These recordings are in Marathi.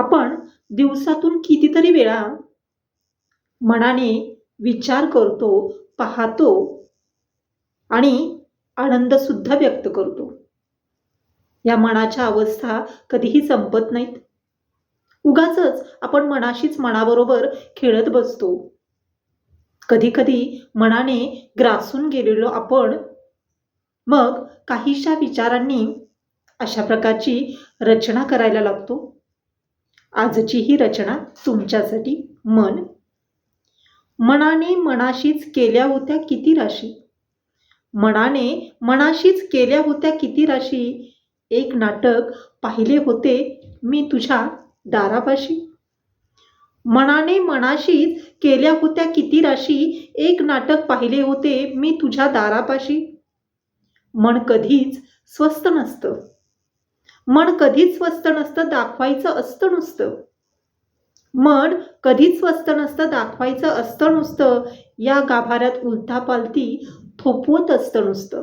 आपण दिवसातून कितीतरी वेळा मनाने विचार करतो पाहतो आणि आनंद सुद्धा व्यक्त करतो. या मनाच्या अवस्था कधीही संपत नाहीत. उगाच आपण मनाशीच मनाबरोबर खेळत बसतो. कधी कधी मनाने ग्रासून गेलेलो आपण मग काहीशा विचारांनी अशा प्रकारची रचना करायला लागतो. आजची ही रचना तुमच्यासाठी मन. मनाने मनाशीच केल्या होत्या किती राशी? मनाने मनाशीच केल्या होत्या किती राशी? एक नाटक पाहिले होते मी तुझ्या दारापाशी. मनाने मनाशीच केल्या होत्या किती राशी? एक नाटक पाहिले होते मी तुझ्या दारापाशी. मन कधीच स्वस्त नसतं. मन कधीच स्वस्त नसतं दाखवायचं असतं नुसतं. मन कधीच स्वस्त नसतं दाखवायचं असतं नुसतं. या गाभाऱ्यात उलथा पालती थोपवत असतं नुसतं.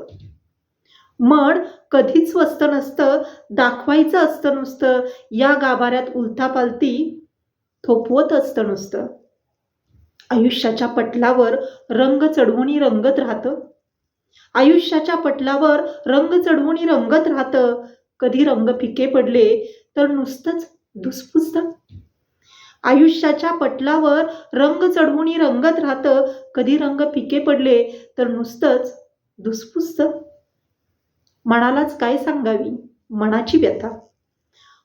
मन कधीच स्वस्त नसतं दाखवायचं असतं नुसतं. या गाभाऱ्यात उलथा पालती थोपवत असतं नुसतं. आयुष्याच्या पटलावर रंग चढवणी रंगत राहतं. आयुष्याच्या पटलावर रंग चढवणी रंगत राहतं. कधी रंग फिके पडले तर नुसतंच धुसफुसतं आयुष्याच्या पटलावर रंग चढवून रंगत राहतं. कधी रंग फिके पडले तर नुसतंच धुसफुसतं मनालाच काय सांगावी? मनाची व्यथा.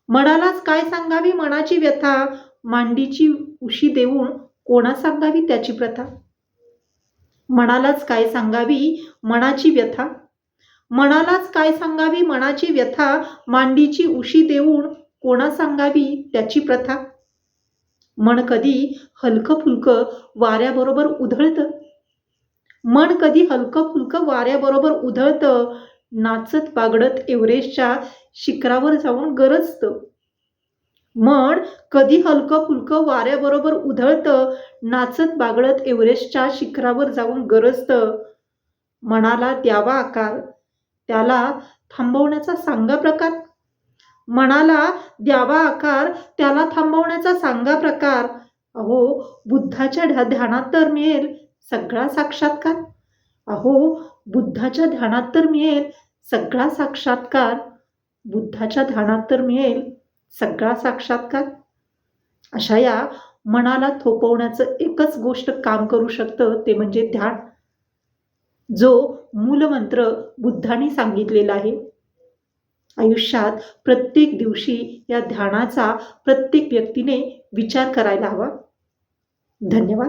मनालाच काय सांगावी? मनाची व्यथा. मांडीची उशी देऊन कोणा सांगावी त्याची प्रथा? मनालाच काय सांगावी? मनाची व्यथा. मनालाच काय सांगावी? मनाची व्यथा मांडीची उशी देऊन कोणा सांगावी त्याची प्रथा? मन कधी हलकं फुलकं वाऱ्याबरोबर उधळतं? मन कधी हलकं फुलकं वाऱ्याबरोबर उधळतं? नाचत बागडत एव्हरेस्टच्या शिखरावर जाऊन गरजतं. मन कधी हलकं फुलकं वाऱ्याबरोबर उधळतं? नाचत बागडत एव्हरेस्टच्या शिखरावर जाऊन गरजतं. मनाला द्यावा आकार त्याला थांबवण्याचा सांगा प्रकार. मनाला द्यावा आकार त्याला थांबवण्याचा सांगा प्रकार. अहो बुद्धाच्या ध्यानात तर मिळेल सगळा साक्षात्कार. अहो बुद्धाच्या ध्यानात तर मिळेल सगळा साक्षात्कार. बुद्धाच्या ध्यानात तर मिळेल सगळा साक्षात्कार. अशा या मनाला थोपवण्याचं एकच गोष्ट काम करू शकतं ते म्हणजे ध्यान. जो मूलमंत्र बुद्धाने सांगितलेला आहे. आयुष्यात प्रत्येक दिवशी या ध्यानाचा प्रत्येक व्यक्तीने विचार करायला हवा. धन्यवाद.